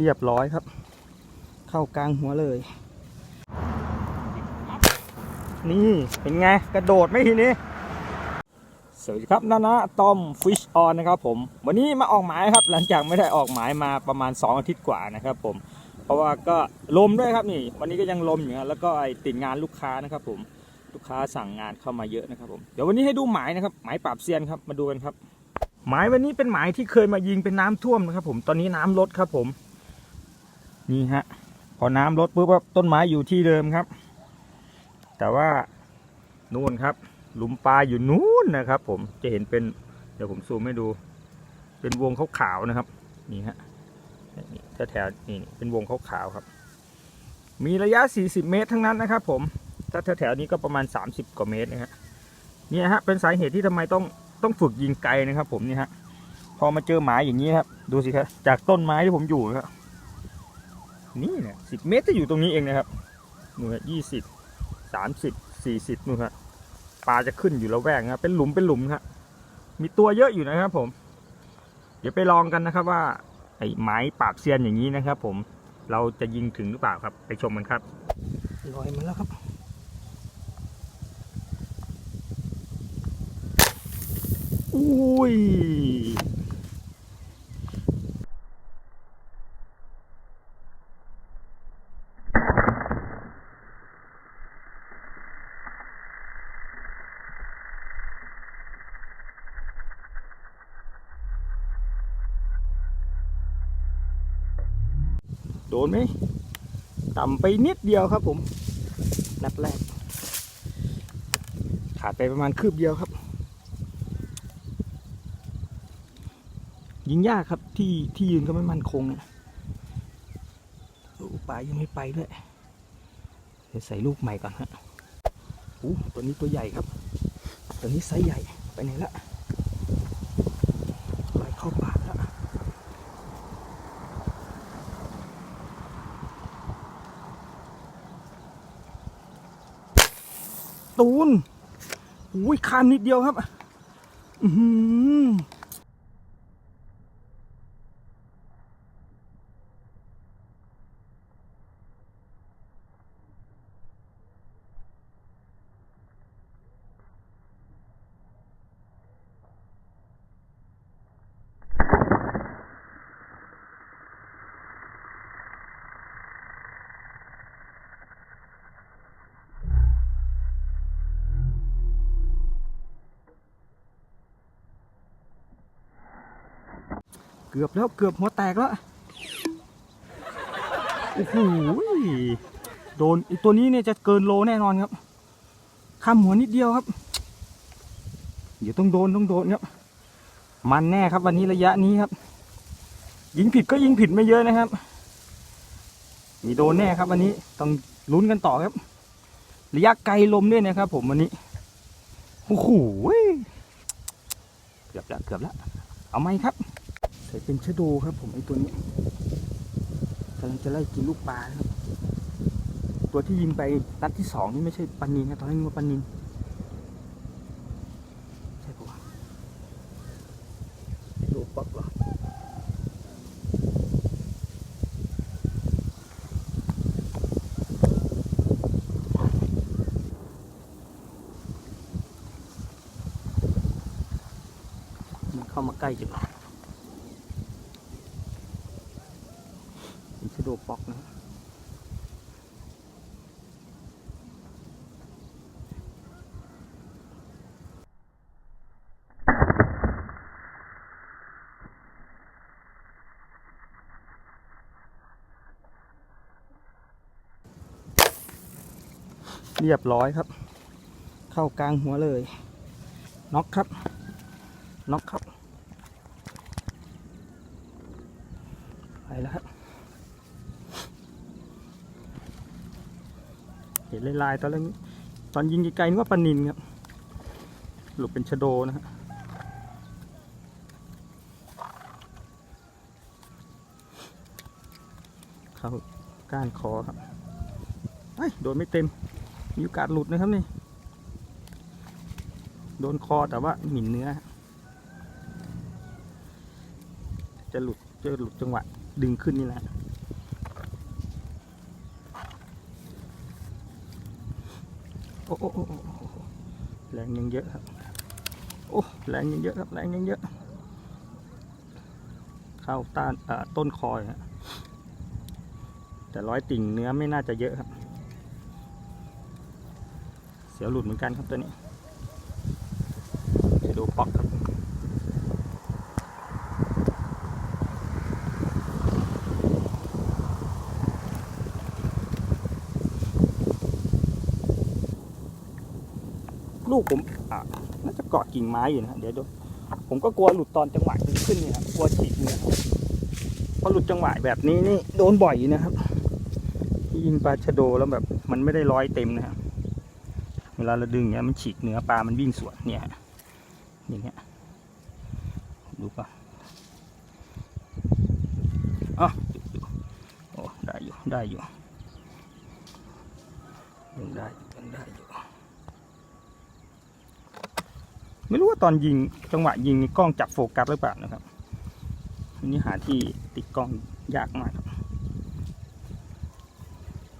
เรียบร้อยครับ เข้ากลางหัวเลย นี่เป็นไง กระโดดไหมทีนี้ สวัสดีครับนานะตอมฟิชออนนะครับผม วันนี้มาออกหมายครับ หลังจากไม่ได้ออกหมายมาประมาณ 2 อาทิตย์กว่านะครับผม เพราะว่าก็ลมด้วยครับนี่ วันนี้ก็ยังลมอยู่นะแล้วก็ไอติดงานลูกค้านะครับผม ลูกค้าสั่งงานเข้ามาเยอะนะครับผม เดี๋ยววันนี้ให้ดูหมายนะครับ หมายปราบเซียนครับ มาดูกันครับหมายวันนี้เป็นหมายที่เคยมายิงเป็นน้ำท่วมนะครับผมตอนนี้น้ำลดครับผม นี่ฮะ พอน้ำลดปุ๊บต้นไม้อยู่ที่เดิมครับ แต่ว่านู่นครับ หลุมปลาอยู่นู้นนะครับ ผมจะเห็นเป็น เดี๋ยวผมซูมให้ดู เป็นวงขาวๆนะครับ นี่ฮะนี่แถวๆนี่เป็นวงขาวๆครับ มีระยะ 40 เมตรทั้งนั้นนะครับ ผมถ้าแถวๆนี้ก็ประมาณ 30 กว่าเมตรนะฮะเนี่ยฮะเป็นสาเหตุที่ทำไมต้องต้องฝึกยิงไกลนะครับ ผมนี่ฮะพอมาเจอหมาอย่างนี้ครับ ดูสิครับจากต้นไม้ที่ผมอยู่ครับ นี่เนี่ยสิเมตรจะอยู่ตรงนี้เองนะครับนู่นฮะยี่สิบสามสิบสี่สิบนู่นฮะปลาจะขึ้นอยู่ระแวกนะครับเป็นหลุมเป็นหลุมครับมีตัวเยอะอยู่นะครับผม เดี๋ยวไปลองกันนะครับว่าไอ้ไม้ปราบเซียนอย่างนี้นะครับ ผมเราจะยิงถึงหรือเปล่าครับ ไปชมกันครับลอยมาแล้วครับอุ้ย โดนไหมต่ำไปนิดเดียวครับผมนัดแรก ขาดไปประมาณคืบเดียวครับ ยิงยากครับที่ที่ยืนก็ไม่มั่นคงนะลูกปลายังไม่ไปด้วยเดี๋ยวใส่ลูกใหม่ก่อนฮะอู้ตัวนี้ตัวใหญ่ครับ ตัวนี้ไซส์ใหญ่ไปไหนละลอยเข้าปากแล้ว ตูนอุ้ยคันนิดเดียวครับ อืม กือบแล้วเกือบหัวแตกแล้วโอ้โหโดนไอตัวนี้เนี่ยจะเกินโลแน่นอนครับข้ามหัวนิดเดียวครับ เดี๋ยวต้องโดนต้องโดนครับ มันแน่ครับวันนี้ระยะนี้ครับ ยิงผิดก็ยิงผิดไม่เยอะนะครับ มีโดนแน่ครับวันนี้ต้องลุ้นกันต่อครับ ระยะไกลลมด้วยนะครับ ผมวันนี้โอ้โหเกือบแล้วเกือบแล้วเอาไหมครับ ใส่เป็นชะโดครับ ผมไอตัวนี้กำลังจะไล่กินลูกปลาครับตัวที่ยิงไปนัดที่สองนี่ไม่ใช่ปันนินนะตอนแรกนึกว่าปันนินใช่ปะวะโดป๊อกเหรอมันเข้ามาใกล้จังเป็นชะ โดปอกนะเรียบร้อยครับ เข้ากลางหัวเลย น็อกครับ น็อกครับ ไปแล้วครับ ห็นลายๆตอนแรกตอนยิงไกลๆนึกว่าปลานินครับหลุดเป็นชะโดนะฮะเขาก้านคอครับเฮ้โดนไม่เต็ม มีโอกาสหลุดนะครับนี่ โดนคอแต่ว่าหมิ่นเนื้อ จะหลุดจะหลุดจังหวะดึงขึ้นนี่แหละ โอ้โอ้โอ้แรงยังเยอะครับ โอ้แรงยังเยอะครับแรงยังเยอะ เข้าต้านต้นคอยฮะแต่ร้อยติ่งเนื้อไม่น่าจะเยอะครับ เสียวหลุดเหมือนกันครับตัวนี้จะดูปอกครับ ลูกผมอะน่าจะเกาะกิ่งไม้อยู่นะเดี๋ยวดูผมก็กลัวหลุดตอนจังหวะขึ้นเนี่ยครับกลัวฉีกเนื้อพอหลุดจังหวะแบบนี้นี่โดนบ่อยอยู่นะครับยิงปลาชะโดแล้วแบบมันไม่ได้ร้อยเต็มนะครับเวลาเราดึงเนี้ยมันฉีกเนื้อปลามันวิ่งสวนเนี่ยอย่างเงี้ยดูป่ะอ๋อโอ้ได้อยู่ได้อยู่ยังได้ยังได้อยู่ ไม่รู้ว่าตอนยิงจังหวะยิงกล้องจับโฟกัสหรือเปล่านะครับอันนี้หาที่ติดกล้องยากมากครับ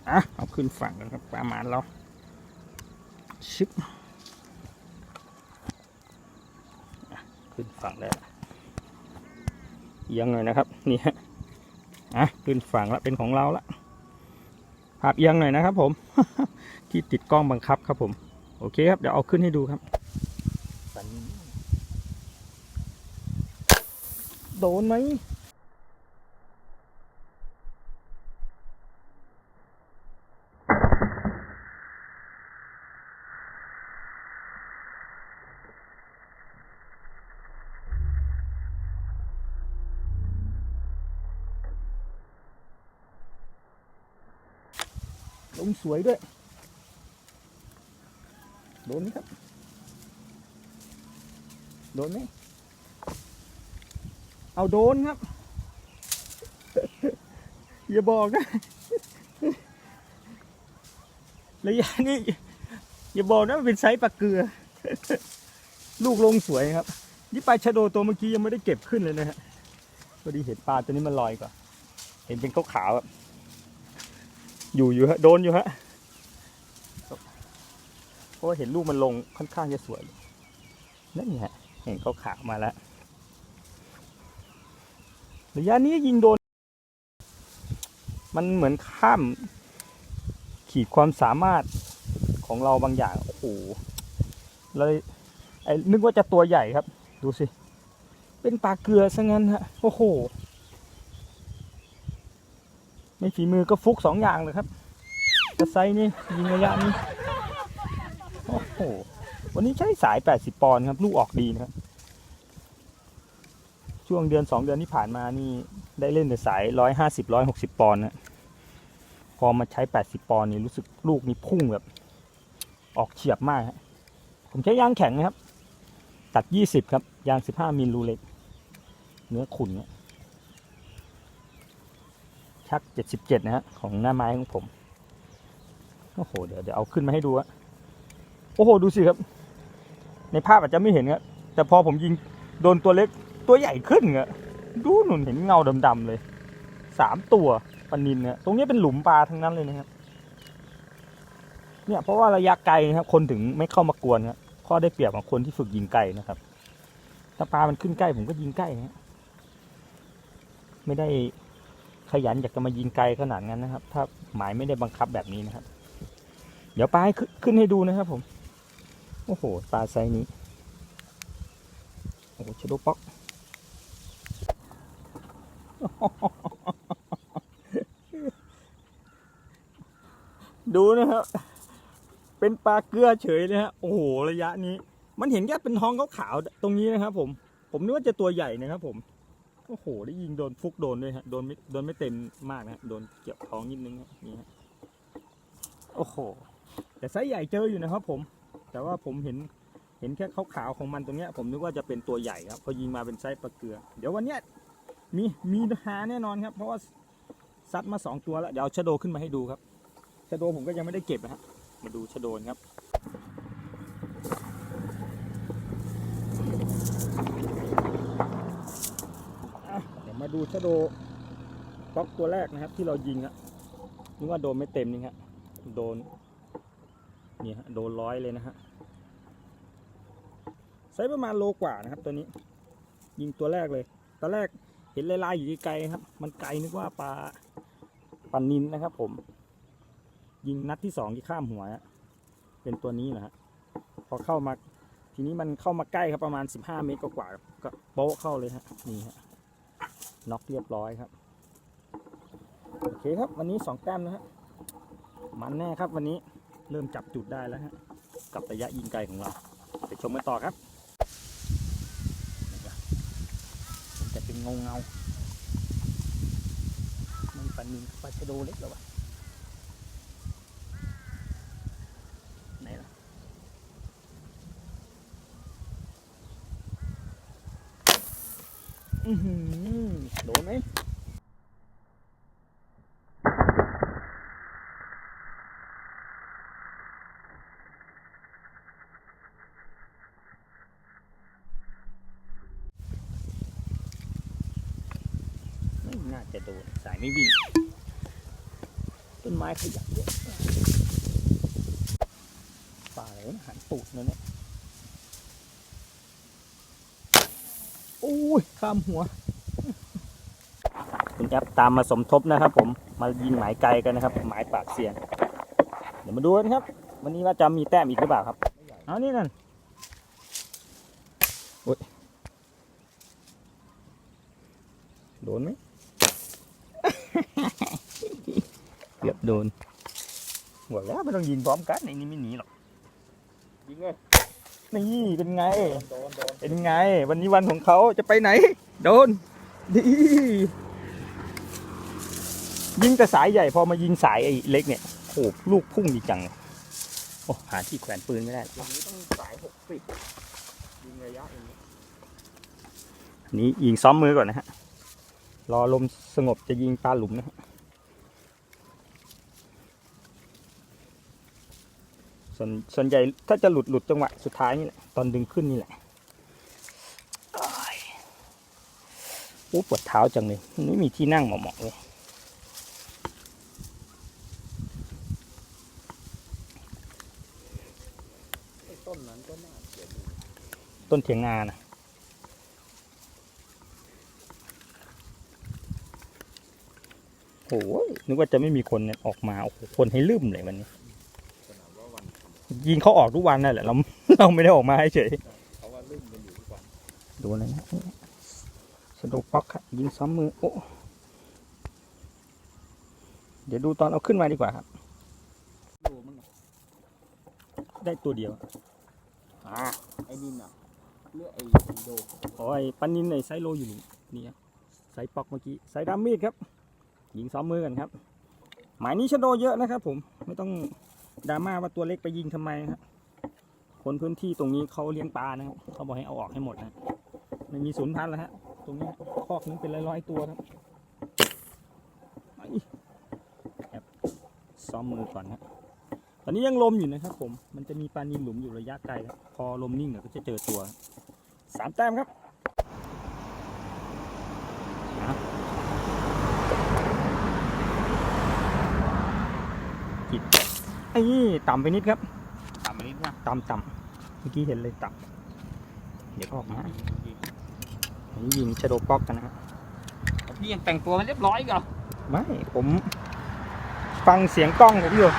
อะเอาขึ้นฝั่งกันครับประมาณเราชึบขึ้นฝั่งได้ละเอียงหน่อยนะครับนี่ฮะอะขึ้นฝั่งละเป็นของเราละภาพเอียงหน่อยนะครับผมที่ติดกล้องบังคับครับผม โอเคครับ เดี๋ยวเอาขึ้นให้ดูครับ น โดนไหมลงสวยด้วย โดนไหมครับ โดนไหมเอาโดนครับ อย่าบอกนะระยะนี้อย่าบอกนะมันเป็นไซส์ปลาเกลือ ลูกลงสวยครับ นี่ปลาชะโดตัวเมื่อกี้ยังไม่ได้เก็บขึ้นเลยนะฮะพอดีเห็นปลาตัวนี้มันลอยก่อน เห็นเป็นขาวๆแบบอยู่อยู่ฮะโดนอยู่ฮะเพราะว่าเห็นลูกมันลงค่อนข้างจะสวยนั่นไงฮะ เห็นเขาขาวมาแล้วระยะนี้ยิงโดน มันเหมือนข้าม ขีดความสามารถของเราบางอย่าง โอ้โหเลยไอ้นึกว่าจะตัวใหญ่ครับ ดูสิ เป็นปลาเกลือซะงั้นฮะ โอ้โห ไม่ฝีมือก็ฟุกสองอย่างเลยครับกระไซนี่ยิงระยะนี้ โอ้โห วันนี้ใช้สาย 80 ปอนด์ครับ ลูกออกดีนะครับ ช่วงเดือน 2 เดือนที่ผ่านมานี่ได้เล่นแต่สาย 150 160 ปอนด์นะพอมาใช้ 80 ปอนด์นี่รู้สึกลูกนี่พุ่งแบบ ออกเฉียบมากฮะผมใช้ยางแข็งนะครับ ตัด 20 ครับ ยาง 15มิลลูเล็ก เนื้อขุ่นเนี่ยชัก 77 นะฮะของหน้าไม้ของผม โอ้โห เดี๋ยวเดี๋ยวเอาขึ้นมาให้ดูอะโอ้โห ดูสิครับ ในภาพอาจจะไม่เห็นครับแต่พอผมยิงโดนตัวเล็กตัวใหญ่ขึ้นอะดูหนุนเห็นเงาดำๆเลยสามตัวปนินเนี่ยตรงนี้เป็นหลุมปลาทั้งนั้นเลยนะครับ เนี่ยเพราะว่าระยะไกลนะครับ คนถึงไม่เข้ามากวนครับข้อได้เปรียบของคนที่ฝึกยิงไกลนะครับ ถ้าปลามันขึ้นใกล้ผมก็ยิงใกล้นะไม่ได้ขยันอยากจะมายิงไกลขนาดนั้นนะครับ ถ้าหมายไม่ได้บังคับแบบนี้นะครับ เดี๋ยวปลาให้ขึ้นให้ดูนะครับผม โอ้โห ปลาไซนี้ โอ้โหชะโดป๊อกดูนะครับ เป็นปลาเกลือเฉยเลยฮะ โอ้โห ระยะนี้ มันเห็นแค่เป็นท้องขาวๆตรงนี้นะครับผม ผมนึกว่าจะตัวใหญ่นะครับผม โอ้โห ได้ยิงโดนฟุกโดนด้วยฮะ โดนไม่โดนไม่เต็มมากนะโดนเกี่ยวท้องนิดนึงนี่ฮะ โอ้โห แต่ไซส์ใหญ่เจออยู่นะครับผม แต่ว่าผมเห็นเห็นแค่ขาวๆของมันตรงเนี้ยผมนึกว่าจะเป็นตัวใหญ่ครับพอยิงมาเป็นไซส์ปลาเกลือ เดี๋ยววันเนี้ยมีมีหาแน่นอนครับ เพราะว่าซัดมาสองตัวแล้วเดี๋ยวเชะโดขึ้นมาให้ดูครับชะโดผมก็ยังไม่ได้เก็บนะฮะมาดูชะโดนครับเดี๋ยวมาดูชะโดป๊อกตัวแรกนะครับ ที่เรายิงอะนึกว่าโดนไม่เต็มนี่ครับโดน นี่ฮะโดนร้อยเลยนะฮะไซส์ประมาณโลกว่านะครับ ตัวนี้ ยิงตัวแรกเลยตอนแรกเห็นลายๆอยู่ไกลครับ มันไกลนึกว่าปลาปลานินนะครับ ผม ยิงนัดที่สองที่ข้ามหัวเป็นตัวนี้นะฮะพอเข้ามาทีนี้มันเข้ามาใกล้ครับประมาณ 15 เมตรกว่าก็โป๊ะเข้าเลยฮะนี่ฮะน็อกเรียบร้อยครับโอเคครับ วันนี้สองแต้มนะฮะมันแน่ครับวันนี้ เริ่มจับจุดได้แล้วฮะกับระยะยิงไกลของเราไปชมกันต่อครับมันจะเป็นเงาเงามันปันนินปลาชะโดเล็กเหรอวะไหนล่ะอือหือโดนไหม จะโดนสายไม่วิ่งต้นไม้ขยับเยอะป่าอะไรวะหันตูดนั่นเนี่ยโอ้ยข้ามหัว คุณแอปตามมาสมทบนะครับ ผมมายิงหมายไกลกันนะครับ หมายปากเสียงเดี๋ยวมาดูกันครับ วันนี้ว่าจะมีแต้มอีกหรือเปล่าครับเอานี่นั่นโอ้ยโดนไหม เกือบโดนบอกแล้วไม่ต้องยิงพร้อมกันไอ้นี่ไม่หนีหรอกยิงเลยนี่เป็นไงโดนโดนเป็นไง วันนี้วันของเขาจะไปไหน โดนดียิงแต่สายใหญ่พอมายิงสายไอ้เล็กเนี่ยโอ้ลูกพุ่งดีจังเลยโอ้หาที่แขวนปืนไม่ได้อย่างนี้ต้องสายหกสิบยิงระยะอย่างนี้อันนี้ยิงซ้อมมือก่อนนะฮะ รอลมสงบจะยิงปลาหลุมนะส่วนส่วนใหญ่ถ้าจะหลุดหลุดจังหวะสุดท้ายนี่แหละตอนดึงขึ้นนี่แหละอ้ายโอ้ปวดเท้าจังเลยนไม่มีที่นั่งเหมาะๆเลยต้นนั้นก็น่าเสียดต้นเถียงนานะ โอ้ยนึกว่าจะไม่มีคนออกมาโอ้โหคนให้ลืมเลยวันนี้ยิงเขาออกทุกวันนั่นแหละเราเราไม่ได้ออกมาเฉยเขาลื่นกันอยู่ทุกวันดูเลยนะสะดุกป๊อกครับยิงซ้อมมือโอ้เดี๋ยวดูตอนเอาขึ้นมาดีกว่าครับได้ตัวเดียวอ่าไอ้นินอะเลือกไอ้โดโอ้ยปันนินในไซโลอยู่นี่นี่ครับไซปอกเมื่อกี้ไซดามมีดครับ ยิงซ้อมมือกันครับ หมายนี้ชะโดเยอะนะครับ ผมไม่ต้องดราม่าว่าตัวเล็กไปยิงทำไมครับคนพื้นที่ตรงนี้เขาเลี้ยงปลานะครับเขาบอกให้เอาออกให้หมดนะไม่มีศูนย์พันแล้วฮะตรงนี้คอกนึงเป็นร้อยๆตัวครับไอซ้อมมือก่อนครับตอนนี้ยังลมอยู่นะครับผม มันจะมีปลานินหลุมอยู่ระยะไกล พอลมนิ่งเดี๋ยก็จะเจอตัว สามแต้มครับ อ้นี่ต่ำไปนิดครับ ต่ำนิดนะต่ำต่ำเมื่อกี้เห็นเลยต่ำเดี๋ยวก็ออกมาอันนี้ยิงชะโดป๊อกกันนะครับพี่ยังแต่งตัวมันเรียบร้อยอีกเหรอไม่ ผมฟังเสียงกล้องผมอยู่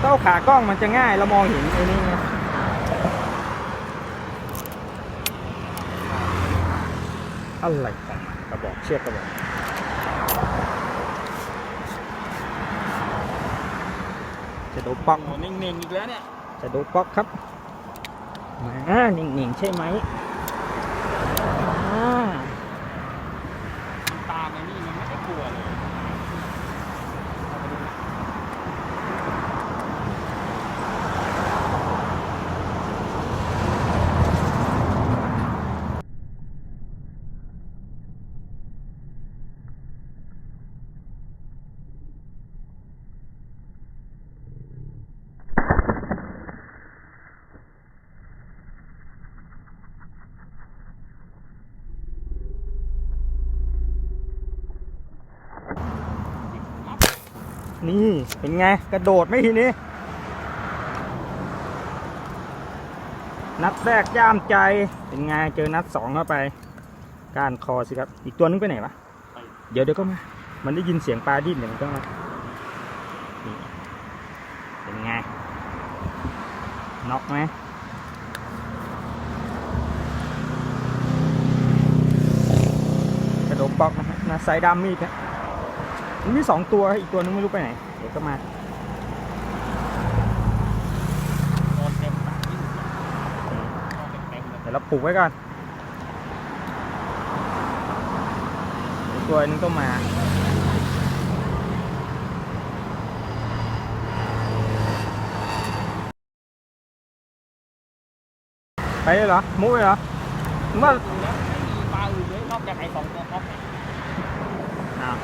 เต้าขากล้องมันจะง่ายเรามองเห็นไอ้นี่ไงอะไรของมันกระบอกเชือกกระบอกะโดป๊อกโอ้นิ่งๆอีกแล้วเนี่ยจะดูป๊อกครับมาหนิ่งๆใช่ไหม นี่เป็นไง กระโดดไหม่ทีนี้ นัดแรกย่ามใจ เป็นไง เจอนัดสองเข้าไป การคอสิครับ อีกตัวนึงไปไหนวะ เดี๋ยวเดี๋ยวก็มา มันได้ยินเสียงปลาดิ้นเดี๋ยวมันก็มาเป็นไง น็อกไหมกระโดดบล็อกนะฮะนะไซด์ดำมีดนะ มันมีสองตัวอีกตัวนึงไม่รู้ไปไหน เดี๋ยวก็มาโดนเต็มปากที่สุดเอาเต็มๆเลยเดี๋ยวเราปลูกไว้ก่อนอีกตัวนึงก็มาไปเลยเหรอ มุ้ยเหรอมึงว่าดูแล้วไม่มีปลาอื่นเลยนอกจากไอ้สองตัวท็อปเนี่ยอ้าว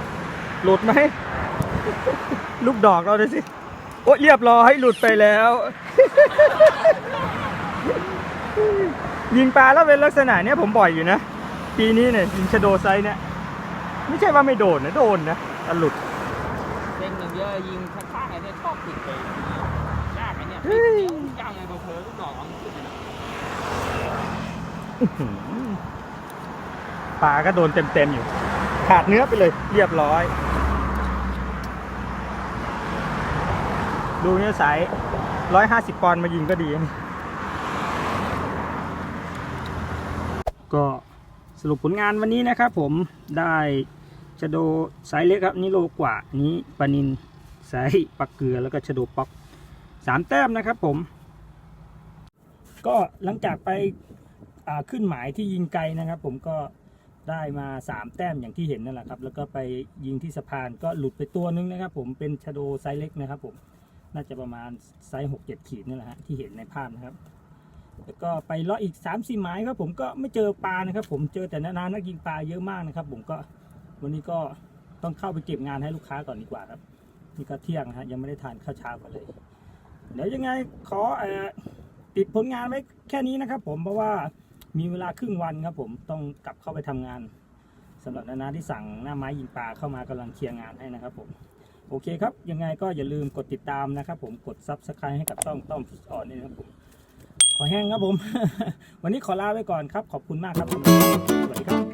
หลุดไหม ลูกดอกเราดูสิ โอ้เรียบร้อยหลุดไปแล้ว ยิงปลาแล้วเป็นลักษณะเนี้ยผมบ่อยอยู่นะ ปีนี้เนี่ยยิงชะโดไซส์เนี่ย ไม่ใช่ว่าไม่โดนนะ โดนนะแต่หลุดเล่นอย่างเยอะยิงข้างๆไอ้เนี่ยชอบติดไปยากไอ้เนี่ยเฮ้ยย่างไงเผลอๆลูกดอกเอาขึ้นไปนะอื้อหือปลาก็โดนเต็มๆอยู่ ขาดเนื้อไปเลยเรียบร้อย ดูเนี่ยสายร้อยห้าสิบปอนด์มายิงก็ดีนะก็สรุปผลงานวันนี้นะครับผมได้ชะโดสายเล็กครับนี่โลกว่านี้ปานินสายปักเกลือแล้วก็ชะโดป๊อกสามแต้มนะครับผม ก็หลังจากไปขึ้นหมายที่ยิงไกลนะครับ ผมก็ ได้มา 3 แต้มอย่างที่เห็นนั่นแหละครับแล้วก็ไปยิงที่สะพานก็หลุดไปตัวนึงนะครับ ผมเป็นชะโดไซส์เล็กนะครับผมน่าจะประมาณไซส์หกเจ็ดขีดนี่แหละฮะที่เห็นในภาพนะครับแล้วก็ไปเลาะอีก3ามสี่หมายครับผมก็ไม่เจอปลานะครับ ผมเจอแต่นานานักยิงปลาเยอะมากนะครับ ผมก็วันนี้ก็ต้องเข้าไปเก็บงานให้ลูกค้าก่อนดีกว่าครับนี่ก็เที่ยงนะฮะยังไม่ได้ทานข้าวเช้ากันเลย เดี๋ยวยังไงขออติดผลงานไว้แค่นี้นะครับ ผมเพราะว่า มีเวลาครึ่งวันครับผมต้องกลับเข้าไปทำงานสำหรับนานาที่สั่งหน้าไม้ยิงปลาเข้ามากำลังเคลียร์งานให้นะครับผมโอเคครับ ยังไงก็อย่าลืมกดติดตามนะครับผมกดซับสไครต์ให้กับต้องต้อมฟิชออนนี่นะครับผมขอแห้งครับผม วันนี้ขอลาไปก่อนครับ ขอบคุณมากครับ สวัสดีครับ